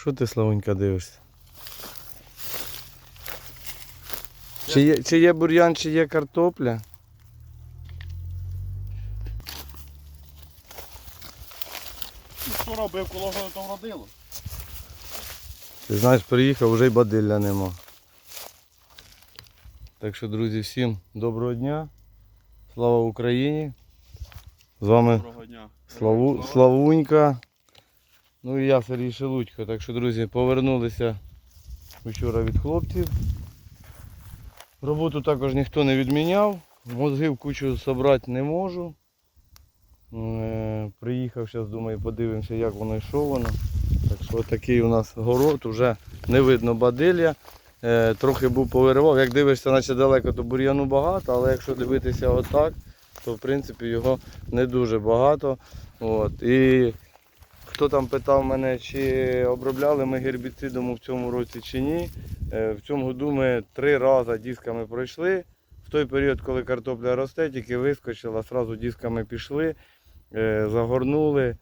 Що ти, Славонька, дивишся? Чи є, чи є бур'ян, чи є картопля? Ну, Що робив, коли воно там родило? Ти знаєш, приїхав, вже й бадилля нема. Так що, друзі, всім доброго дня. Слава Україні. З вами Доброго дня. Славу, Славунька. Ну і я Сергій Шелудько. Так що, друзі, повернулися вчора від хлопців. Роботу також ніхто не відміняв. Мозги кучу зібрати не можу. Е, Приїхав, зараз думаю, подивимося, як воно і воно. Так що такий у нас город, вже не видно бадилля. Е, Трохи був повиривав. Як дивишся, наче далеко, то бур'яну багато, але якщо дивитися отак, то в принципі його не дуже багато. От. І хто там питав мене, чи обробляли ми гербіцидом в цьому році чи ні. Е, В цьому году ми три рази дисками пройшли. В той період, коли картопля росте, тільки вискочила, одразу дисками пішли, е, загорнули.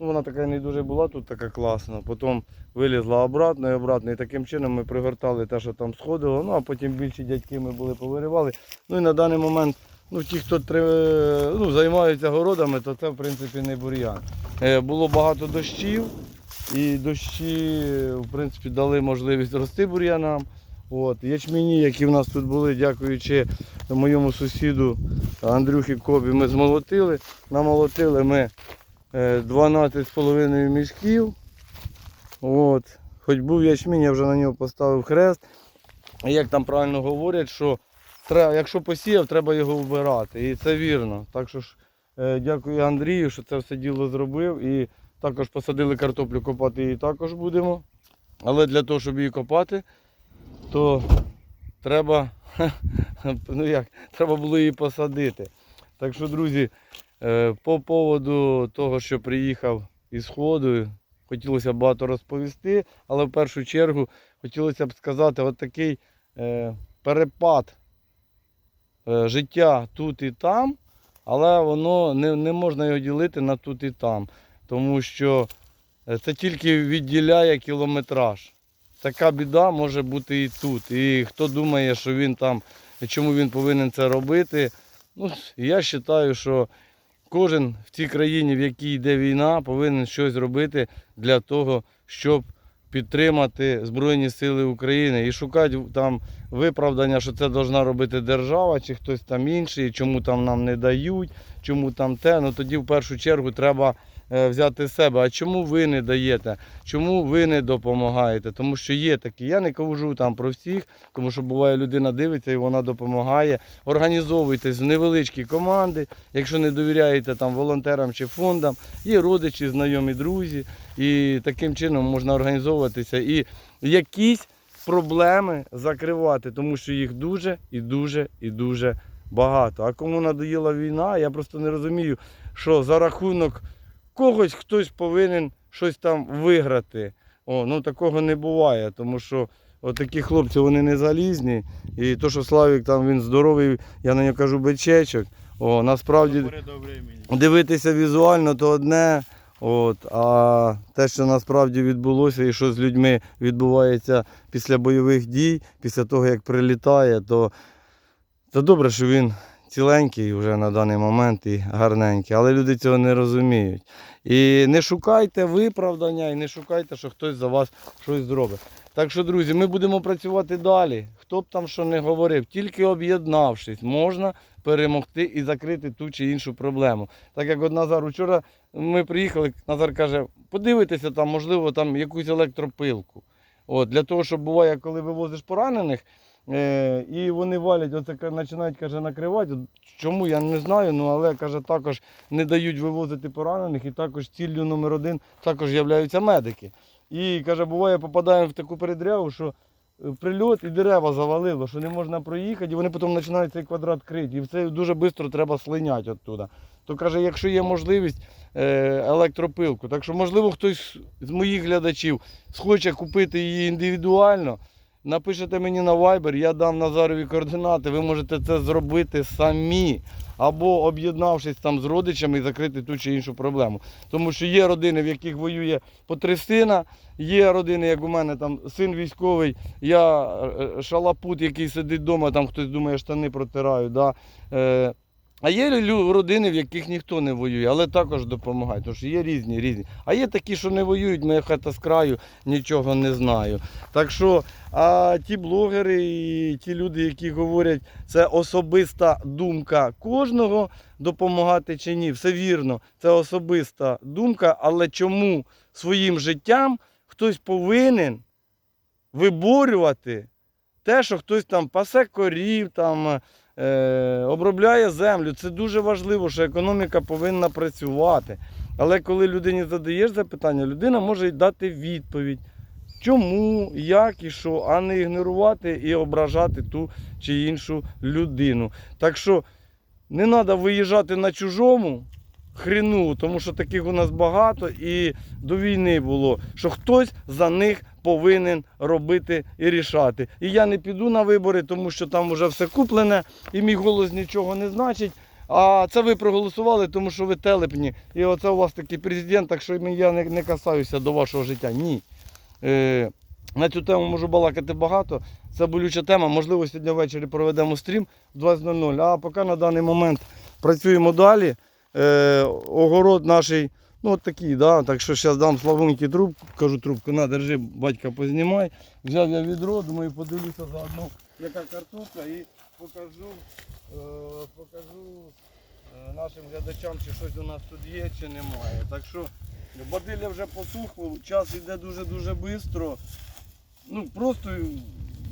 Ну, вона така не дуже була тут така класна. Потім вилізла обратно і обратно. І таким чином ми пригортали те, що там сходило. Ну а потім більші дядьки ми були повиривали. Ну і на даний момент, ну ті, хто ну, займаються городами, то це в принципі не бур'ян. Е, було багато дощів, і дощі в принципі дали можливість рости бур'янам. От, ячмені, які в нас тут були, дякуючи моєму сусіду Андрюхі Кобі, ми змолотили. Намолотили ми е, 12,5 мішків. От. Хоч був ячмінь, я вже на нього поставив хрест. Як там правильно говорять, що треба, якщо посіяв, треба його вбирати. І це вірно. Так що ж, е, дякую Андрію, що це все діло зробив. І також посадили картоплю, копати її також будемо. Але для того, щоб її копати, то треба, ну як, треба було її посадити. Так що, друзі, е, по поводу того, що приїхав із ходу, хотілося б багато розповісти, але в першу чергу хотілося б сказати, от такий е, перепад життя тут і там, але воно не, не можна його ділити на тут і там, тому що е, це тільки відділяє кілометраж. Така біда може бути і тут. І хто думає, що він там, чому він повинен це робити, ну, я вважаю, що кожен в цій країні, в якій йде війна, повинен щось робити для того, щоб підтримати Збройні Сили України і шукати там виправдання, що це повинна робити держава чи хтось там інший, чому там нам не дають, чому там те. Ну тоді в першу чергу треба взяти з себе. А чому ви не даєте? Чому ви не допомагаєте? Тому що є такі. Я не кажу там про всіх, тому що буває людина дивиться і вона допомагає. Організовуйтесь в невеличкі команди, якщо не довіряєте там волонтерам чи фондам, є родичі, знайомі, друзі. І таким чином можна організовуватися і якісь проблеми закривати, тому що їх дуже і дуже і дуже багато. А кому надоїла війна, я просто не розумію, що за рахунок когось хтось повинен щось там виграти. О, ну такого не буває, тому що отакі хлопці вони не залізні. І то, що Славік там він здоровий, я на нього кажу бичечок. О, насправді дивитися візуально то одне. От, а те, що насправді відбулося і що з людьми відбувається після бойових дій, після того, як прилітає, то, то добре, що він ціленький вже на даний момент і гарненький. Але люди цього не розуміють. І не шукайте виправдання, і не шукайте, що хтось за вас щось зробить. Так що, друзі, ми будемо працювати далі. Хто б там що не говорив, тільки об'єднавшись, можна перемогти і закрити ту чи іншу проблему. Так як от Назар, вчора ми приїхали, Назар каже, подивитися там, можливо, там якусь електропилку. От, для того, щоб буває, коли вивозиш поранених, е, і вони валять, оце починають каже, накривати. Чому я не знаю, ну але каже, також не дають вивозити поранених, і також ціллю номер один також являються медики. І каже, буває, попадаємо в таку передряву, що е, прильот і дерева завалило, що не можна проїхати, і вони потім починають цей квадрат крити. І це дуже швидко треба слиняти оттуда. То каже, якщо є можливість е, електропилку, так що, можливо, хтось з моїх глядачів схоче купити її індивідуально. Напишете мені на Viber, я дам Назарові координати, ви можете це зробити самі. або об'єднавшись там з родичами і закрити ту чи іншу проблему. Тому що є родини, в яких воює по три сина, є родини, як у мене там син військовий, я е, е, шалапут, який сидить вдома, там хтось думає, штани протираю. Да? А є родини, в яких ніхто не воює, але також допомагають. Тому що є різні, різні. А є такі, що не воюють, моя хата з краю, нічого не знаю. Так що, а ті блогери і ті люди, які говорять, це особиста думка кожного допомагати чи ні. Все вірно, це особиста думка, але чому своїм життям хтось повинен виборювати те, що хтось там пасе корів, там, обробляє землю. Це дуже важливо, що економіка повинна працювати. Але коли людині задаєш запитання, людина може дати відповідь. Чому, як і що, а не ігнорувати і ображати ту чи іншу людину. Так що не треба виїжджати на чужому хріну, тому що таких у нас багато і до війни було, що хтось за них повинен робити і рішати. І я не піду на вибори, тому що там вже все куплене, і мій голос нічого не значить. А це ви проголосували, тому що ви телепні. І оце у вас такий президент, так що я не, не касаюся до вашого життя. Ні. Е, на цю тему можу балакати багато. Це болюча тема. Можливо, сьогодні ввечері проведемо стрім в 20.00. А поки на даний момент працюємо далі. Е, огород наш, ну от такий, да? так що зараз дам славуньки трубку, кажу трубку, на, держи, батька, познімай. Взяв я відро, думаю, подивлюся заодно, яка картопля і покажу, е, покажу е, нашим глядачам, чи щось у нас тут є, чи немає. Так що бадилля вже посухло, час йде дуже-дуже швидко. Ну, просто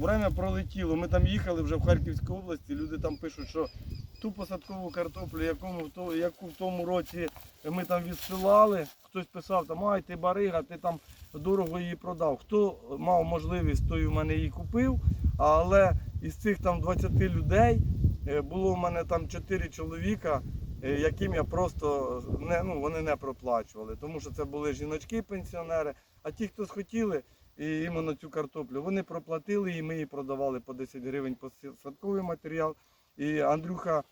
время пролетіло. Ми там їхали вже в Харківській області, люди там пишуть, що ту посадкову картоплю, якому яку в тому році ми там відсилали, хтось писав, там, ай, ти барига, ти там дорого її продав. Хто мав можливість, той у мене її купив. Але із цих там 20 людей е, було в мене там 4 чоловіка, е, яким я просто не, ну, вони не проплачували. Тому що це були жіночки-пенсіонери. А ті, хто схотіли і іменно цю картоплю, вони проплатили і ми її продавали по 10 гривень посадковий матеріал. І Андрюха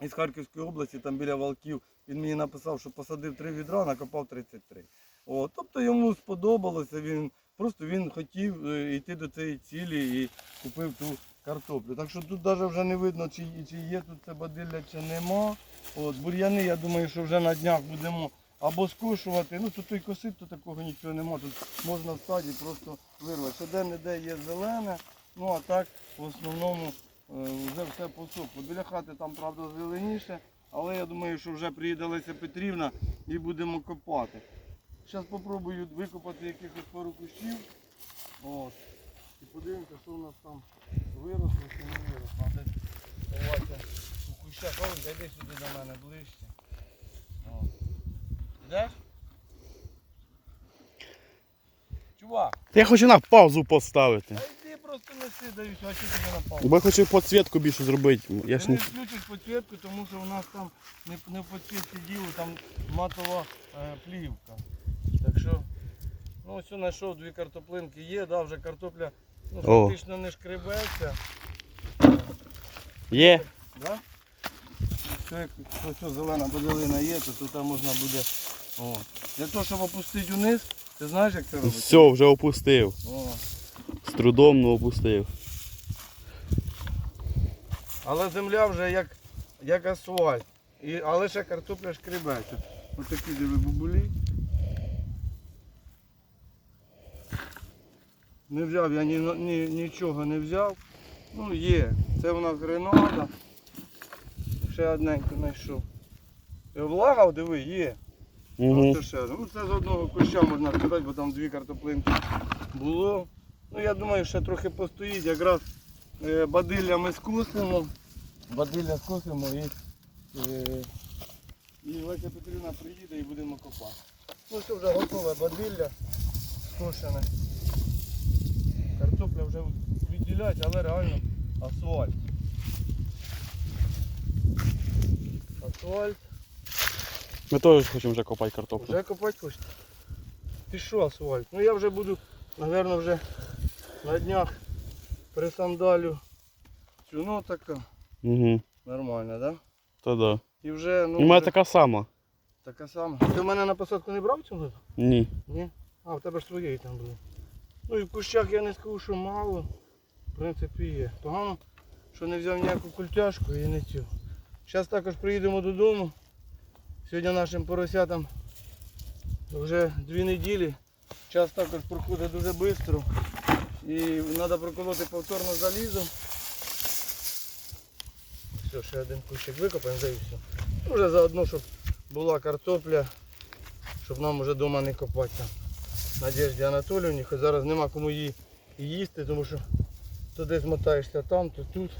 із Харківської області, там біля Валків, він мені написав, що посадив три відра, накопав 33. О, тобто йому сподобалося, він просто він хотів е, йти до цієї цілі і купив ту картоплю. Так що тут навіть вже не видно, чи, чи є тут це бадилля, чи нема. От, бур'яни, я думаю, що вже на днях будемо або скошувати. Ну тут і косить, то такого нічого нема. Тут можна в саді просто вирвати. Ще де-не-де є зелене, ну а так в основному вже все посохло. Біля хати там, правда, зеленіше, але я думаю, що вже приїде Леся Петрівна і будемо копати. Зараз спробую викопати якихось пару кущів. От. І подивимося, що у нас там виросло чи не виросло. Десь ховатися у кущах. Ой, зайди сюди до мене ближче. О. Йдеш? Чувак, Я хочу на паузу поставити. Просто неси, даюсь, а що тобі напав? Бо я хочу підсвітку більше зробити. Я ж не не... включиш підсвітку, тому що у нас там не, не в підсвітці діло, там матова е, плівка. Так що, ну ось знайшов дві картоплинки є, да, вже картопля ну, О. фактично не шкребеться. Є. Да? Все, як ось зелена подолина є, то тут там можна буде. О. Для того, щоб опустити вниз, ти знаєш, як це робити? Все, вже опустив. О. Трудом, ну опустив. Але земля вже як, як асфальт. І, але ще картопля шкребеться. Ось такі диви бубулі. Не взяв я ні, ні, нічого не взяв. Ну є. Це у нас гренада. Ще одненьку знайшов. Влага, диви, є. Угу. Ще. Ну це з одного куща можна сказати, бо там дві картоплинки було. Ну я думаю, ще трохи постоїть, якраз е, бадилля ми скосимо. Бадилля скосимо і, е, і Леся Петрівна приїде і будемо копати. Ну все вже готове бадилля скошене. Картопля вже відділять, але реально асфальт. Асфальт. Ми теж хочемо вже копати картоплю. Вже копати хочете? Ти що, асфальт? Ну я вже буду, мабуть, вже на днях присандалю. Цю ну така. Угу. Нормально, да? Та да. І вже, ну, І в мене вже така сама. така сама. Ти в мене на посадку не брав цього? году? Ні. Ні? А, в тебе ж твоєї там було. Ну і в кущах я не скажу, що мало. В принципі є. Погано, що не взяв ніяку культяшку і не цю. Зараз також приїдемо додому. Сьогодні нашим поросятам вже дві неділі. Час також проходить дуже швидко. І треба проколоти повторно залізо. Все, ще один кущик викопаємо, вже і все. Ну, Вже заодно, щоб була картопля, щоб нам вже вдома не копати там. Надежді Анатоліївні, хоч зараз нема кому її їсти, тому що то десь мотаєшся там, то тут.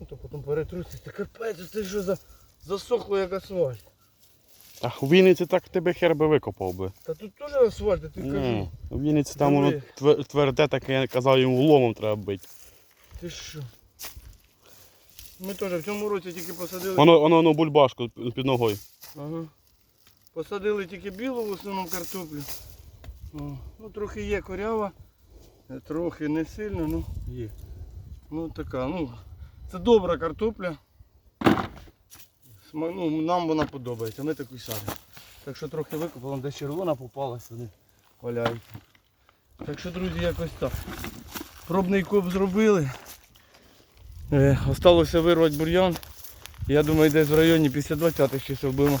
Ну, то потім перетрусишся. Капець, це що за засохло як асфальт. А у Вінниці так тебе хер би викопав би. Та тут теж асфальт, Ні. кажу. У Вінниці там воно Диви. твер- тверде, таке я казав, йому ломом треба бити. Ти що? Ми теж в цьому році тільки посадили. Воно, воно, воно бульбашку під під ногою. Ага. Посадили тільки білу в основному картоплю. О, ну трохи є корява, е, трохи не сильно, ну є. Ну така, ну це добра картопля. Ну, нам вона подобається, ми таку садимо. Так що трохи викопали, де червона попала сюди. Валяється. Так що, друзі, якось так. Пробний коп зробили. Е, осталося вирвати бур'ян. Я думаю, десь в районі після 20-х часов будемо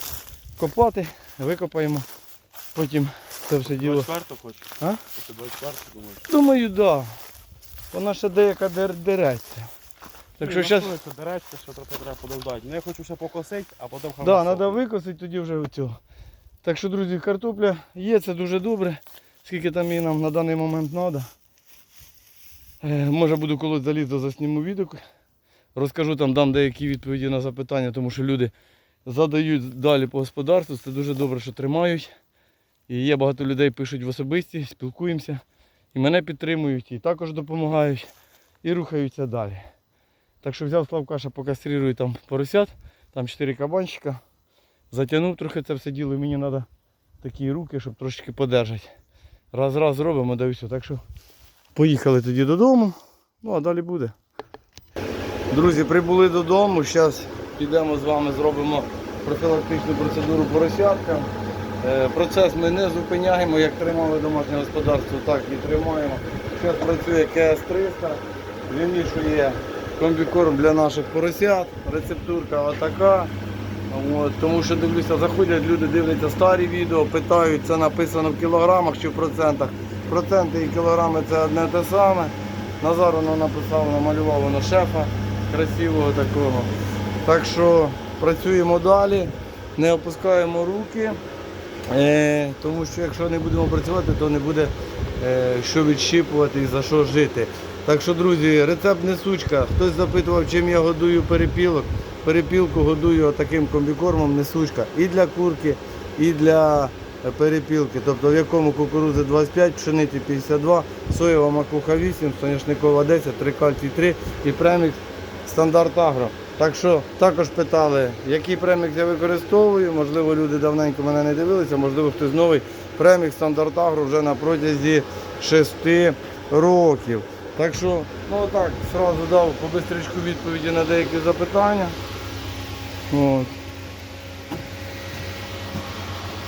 копати, викопаємо. Потім це все діло. 24 хочеш? А? Ти 24 думаєш? Думаю, так. Да. Вона ще деяка дер- дереться. Так що зараз. Дереться, що трохи треба подождати. Ну я хочу ще покосити, а потім Так, да, треба викосити тоді вже оцього. Так що, друзі, картопля є, це дуже добре. Скільки там її нам на даний момент треба. Е, може буду колись залізти, засніму відео. Розкажу там, дам деякі відповіді на запитання, тому що люди задають далі по господарству. Це дуже добре, що тримають. І є багато людей пишуть в особисті, спілкуємося. І мене підтримують, і також допомагають, і рухаються далі. Так що взяв Славка, ще покастрирую там поросят, там 4 кабанчика. Затягнув трохи це все діло, і мені треба такі руки, щоб трошечки подержати. Раз-раз зробимо, да і все. Так що поїхали тоді додому. Ну а далі буде. Друзі, прибули додому. Зараз підемо з вами, зробимо профілактичну процедуру поросятка. Е, Процес ми не зупиняємо, як тримали домашнє господарство, так і тримаємо. Зараз працює КС-300, вимішує комбікорм для наших поросят, рецептурка отака. От, тому що дивлюся, заходять люди, дивляться старі відео, питають, це написано в кілограмах чи в процентах. Проценти і кілограми це одне те саме. Назар воно написав, намалював воно шефа красивого такого. Так що працюємо далі, не опускаємо руки, е, тому що якщо не будемо працювати, то не буде е, що відщипувати і за що жити. Так що, друзі, рецепт не сучка. Хтось запитував, чим я годую перепілок. Перепілку годую таким комбікормом несучка і для курки, і для перепілки. Тобто в якому кукурузи 25, пшениці 52, соєва макуха 8, соняшникова 10, трикальцій 3 і премікс стандарт агро. Так що також питали, який премікс я використовую. Можливо, люди давненько мене не дивилися, можливо, хтось новий. Премікс стандарт агро вже на протязі 6 років. Так що, ну отак, одразу дав побистричку відповіді на деякі запитання. От.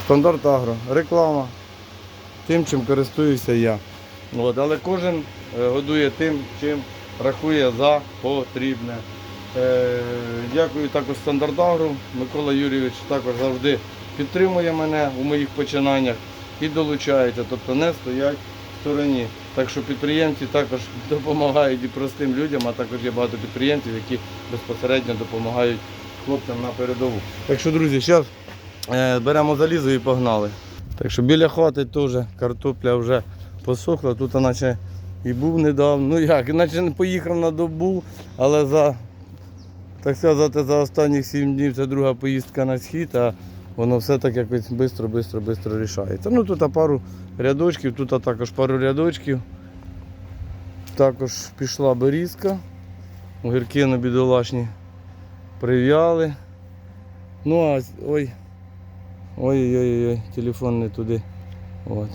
Стандарт агро, реклама. Тим, чим користуюся я. От, але кожен е, годує тим, чим рахує за потрібне. Е, дякую також стандарт агро. Микола Юрійович також завжди підтримує мене у моїх починаннях і долучається, тобто не стоять в стороні. Так що підприємці також допомагають і простим людям, а також є багато підприємців, які безпосередньо допомагають хлопцям на передову. Так що, друзі, зараз е, беремо залізо і погнали. Так що біля хати теж картопля вже посохла, тут наче і був недавно. Ну як, наче не поїхав на добу, але за, так сказати, за останніх 7 днів це друга поїздка на схід, а воно все так якось швидко, швидко, швидко рішається. Ну тут пару рядочків, тут також пару рядочків. Також пішла берізка. Огірки на бідолашні прив'яли. Ну а ой. Ой-ой-ой, телефон не туди. От.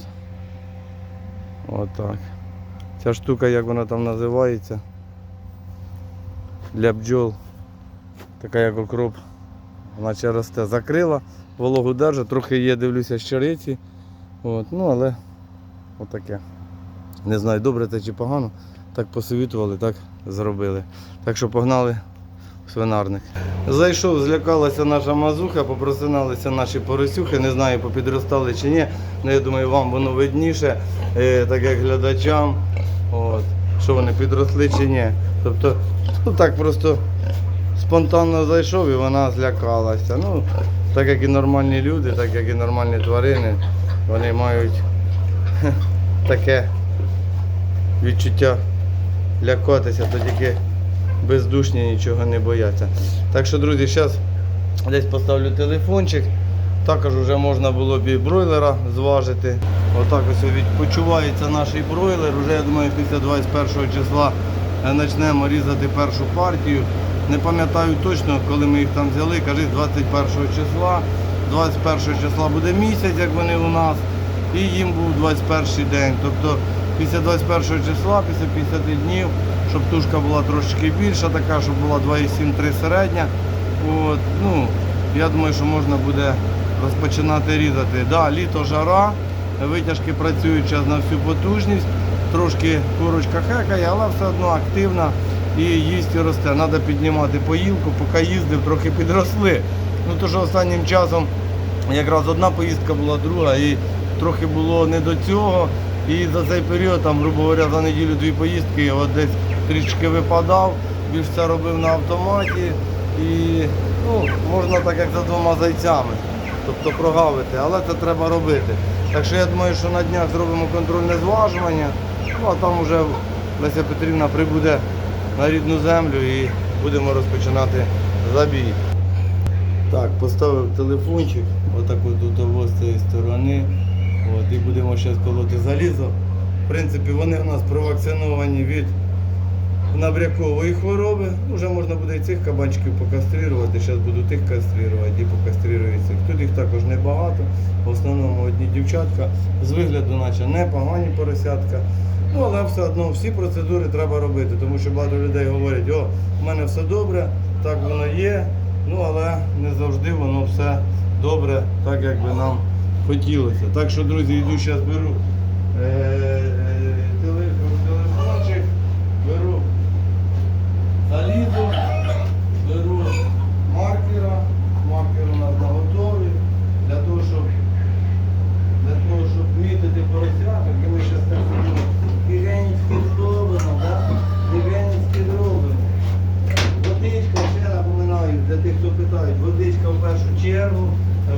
От так. Ця штука, як вона там називається. Для бджол. така як окроп, наче росте, закрила, вологу держить, трохи є, дивлюся, щириці. От, ну але отаке. Не знаю, добре це чи погано. Так посовітували, так зробили. Так що погнали в свинарник. Зайшов, злякалася наша мазуха, попросиналися наші поросюхи, не знаю, попідростали чи ні. Ну, я думаю, вам воно видніше, е, так як глядачам. От, що вони підросли чи ні. Тобто, ну так просто спонтанно зайшов і вона злякалася. Ну, так як і нормальні люди, так як і нормальні тварини, вони мають таке відчуття лякатися, то тільки бездушні нічого не бояться. Так що, друзі, зараз десь поставлю телефончик. Також вже можна було б і бройлера зважити. Отак ось відпочивається наш бройлер. Уже, я думаю, після 21 числа е, почнемо різати першу партію. Не пам'ятаю точно, коли ми їх там взяли, кажуть 21 числа. 21 числа буде місяць, як вони у нас, і їм був 21 день. Тобто після 21 числа, після 50 днів, щоб тушка була трошечки більша, така, щоб була 2,7-3 середня. От, ну, я думаю, що можна буде розпочинати різати. Да, літо жара, витяжки працюють зараз на всю потужність, трошки курочка хекає, але все одно активна і їсть і росте. Треба піднімати поїлку, поки їздив, трохи підросли. Ну то що останнім часом якраз одна поїздка була, друга, і трохи було не до цього. І за цей період, там, грубо говоря, за неділю дві поїздки, от десь трішки випадав, більш це робив на автоматі. І ну, можна так, як за двома зайцями, тобто прогавити, але це треба робити. Так що я думаю, що на днях зробимо контрольне зважування, ну а там вже Леся Петрівна прибуде на рідну землю і будемо розпочинати забій. Так, поставив телефончик, отак от тут з цієї сторони. От, і будемо зараз колоти залізо. В принципі, вони у нас провакциновані від набрякової хвороби. Вже можна буде і цих кабанчиків покастрирувати. Зараз буду тих кастрирувати і покастрирую цих. Тут їх також небагато. В основному одні дівчатка. З вигляду, наче непогані поросятка. Ну, але все одно всі процедури треба робити, тому що багато людей говорять, о, в мене все добре, так воно є. Ну, але не завжди воно все добре, так як би нам хотілося. Так що, друзі, йду зараз беру е, е, теле- телефончик, беру залізо, беру маркера, маркер у нас наготові, для того, щоб для того, щоб мітити поросяток, і ми зараз так зробимо. Легенькі зробимо, так? Легенькі зробимо. Водичка, ще напоминаю, для тих, хто питають, водичка в першу чергу,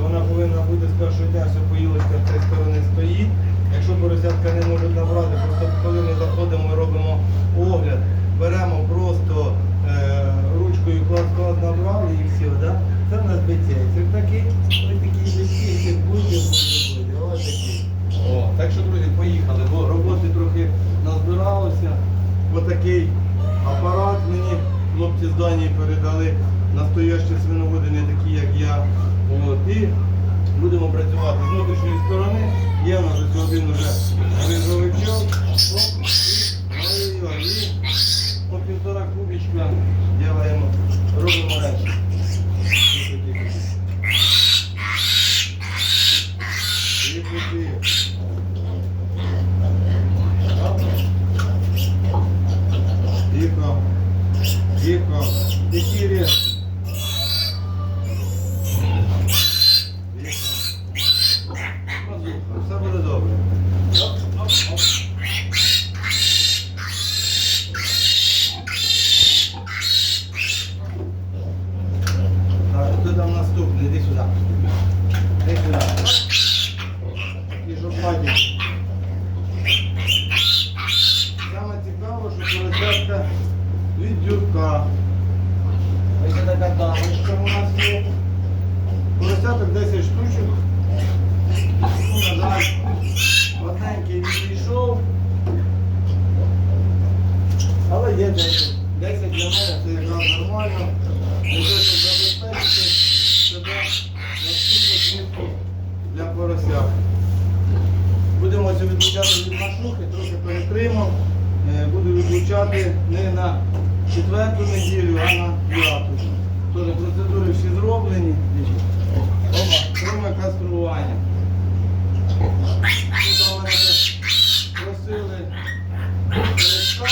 вона повинна бути з першого дня, щоб поїлочка з цієї сторони стоїть. Якщо поросятка не можуть набрати, просто коли ми заходимо і робимо огляд, беремо просто е, ручкою клас-клас набрали і все, да? це в нас бицейцик такий, ось легкий, як будь-який буде, ось так що, друзі, поїхали, бо роботи трохи назбиралося. Отакий апарат мені хлопці з Данії передали. Настоящі свиноводи не такі, як я. От, і будемо працювати з внутрішньої сторони. Є на один вже ризовичок. Оп, і ой-ой, і по півтора кубічка ділаємо, робимо речі. Тихо, тихо. Тихо. Тихо. Тихі резко. Тихо. Послухай, Все буде добре. Оп, оп, оп. Так, хто там наступний? Іди сюди. Іди сюди. І щоб бачити. Саме цікаво, що поросятка від дюрка. Ось така дамочка у нас є. Поросяток 10 штучок. Ну, на жаль, одненький відійшов. Але є 10. 10 для мене це якраз нормально. Не те, щоб забезпечити себе наступну квітку для поросят. Будемо це відлучати від машухи, трохи перекримо. Е, не на четверту неділю, а на п'яту. Тож процедури всі зроблені. Оба, кроме кастрування. Тут у мене просили крючка,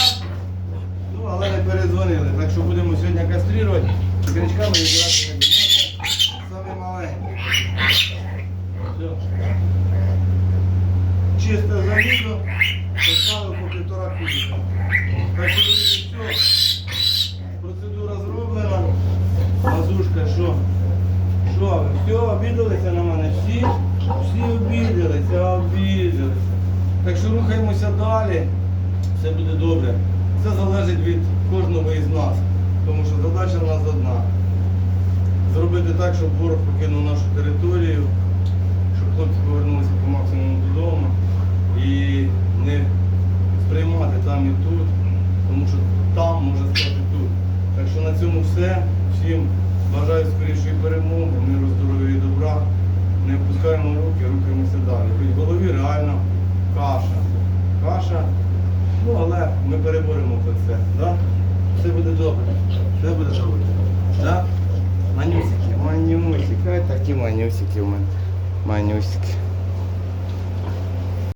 ну але не передзвонили. Так що будемо сьогодні каструвати. Крючками відбирати не будемо. Саме маленьке. Все. Чисте залізо, поставив по півтора кубика. Так що друзі, все. Процедура зроблена. Мазушка, що? Що ви? Все, обідалися на мене? Всі? Всі обідалися, обідалися. Так що рухаємося далі. Все буде добре. Все залежить від кожного із нас. Тому що задача в нас одна. Зробити так, щоб ворог покинув нашу територію, щоб хлопці повернулися по максимуму додому і не сприймати там і тут, тому що там може стати тут. Так що на цьому все. Всім бажаю скорішої перемоги, миру, здоров'я і добра. Не опускаємо руки, рухаємося далі. Хоч в голові реально каша. Каша. Ну але ми переборемо це все. Да? Все буде добре. Все буде добре. Да? Манюсики, манюсики. Ой, такі манюсики у мене. Манюсики.